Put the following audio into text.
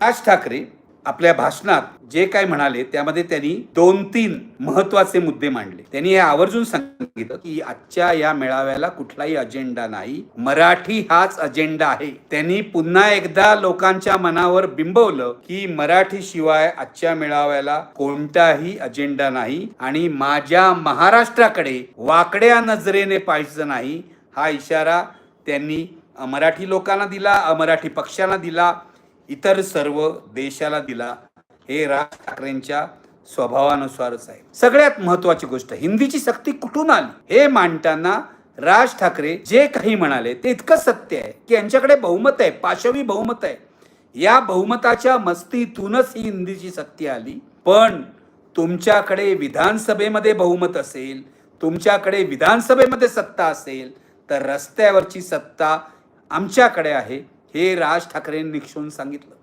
राज ठाकरे आपल्या भाषणात जे काय म्हणाले त्यामध्ये त्यांनी दोन तीन महत्त्वाचे मुद्दे मांडले. त्यांनी हे आवर्जून सांगितलं की आजच्या या मेळाव्याला कुठलाही अजेंडा नाही. मराठी हाच अजेंडा आहे. त्यांनी पुन्हा एकदा लोकांच्या मनावर बिंबवलं की मराठी शिवाय आजच्या मेळाव्याला कोणताही अजेंडा नाही आणि माझ्या महाराष्ट्राकडे वाकड्या नजरेने पाहायचं नाही हा इशारा त्यांनी मराठी लोकांना दिला अमराठी पक्षांना दिला. इतर सर्व देशाला दिला हे राज ठाकरेंच्या स्वभावानुसारच आहे सगळ्यात महत्वाची गोष्ट हिंदीची सक्ती कुठून आली? हे मांडताना राज ठाकरे जे काही म्हणाले ते इतकं सत्य आहे की यांच्याकडे बहुमत आहे पाशवी बहुमत आहे. या बहुमताच्या मस्तीतूनच ही हिंदीची सक्ती आली. पण तुमच्याकडे विधानसभेमध्ये बहुमत असेल तुमच्याकडे विधानसभेमध्ये सत्ता असेल तर रस्त्यावरची सत्ता आमच्याकडे आहे. हे राज ठाकरेंनी निक्षून सांगितलं.